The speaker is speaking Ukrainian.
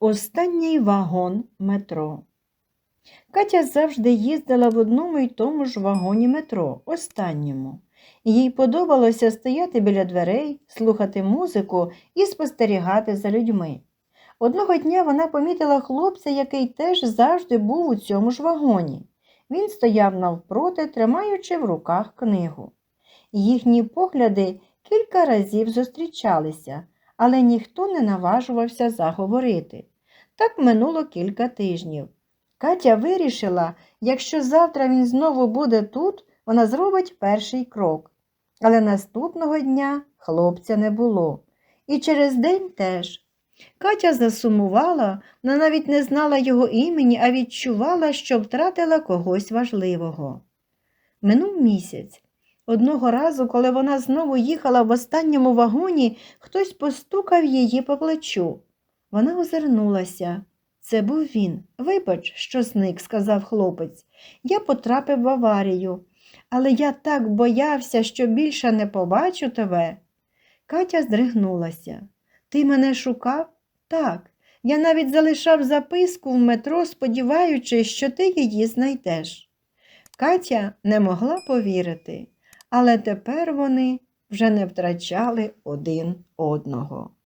Останній вагон метро. Катя завжди їздила в одному й тому ж вагоні метро, останньому. Їй подобалося стояти біля дверей, слухати музику і спостерігати за людьми. Одного дня вона помітила хлопця, який теж завжди був у цьому ж вагоні. Він стояв навпроти, тримаючи в руках книгу. Їхні погляди кілька разів зустрічалися, але ніхто не наважувався заговорити. Так минуло кілька тижнів. Катя вирішила, якщо завтра він знову буде тут, вона зробить перший крок. Але наступного дня хлопця не було. І через день теж. Катя засумувала, вона навіть не знала його імені, а відчувала, що втратила когось важливого. Минув місяць. Одного разу, коли вона знову їхала в останньому вагоні, хтось постукав її по плечу. Вона озирнулася. Це був він. Вибач, що зник, сказав хлопець. Я потрапив в аварію, але я так боявся, що більше не побачу тебе. Катя здригнулася. Ти мене шукав? Так. Я навіть залишав записку в метро, сподіваючись, що ти її знайдеш. Катя не могла повірити, але тепер вони вже не втрачали один одного.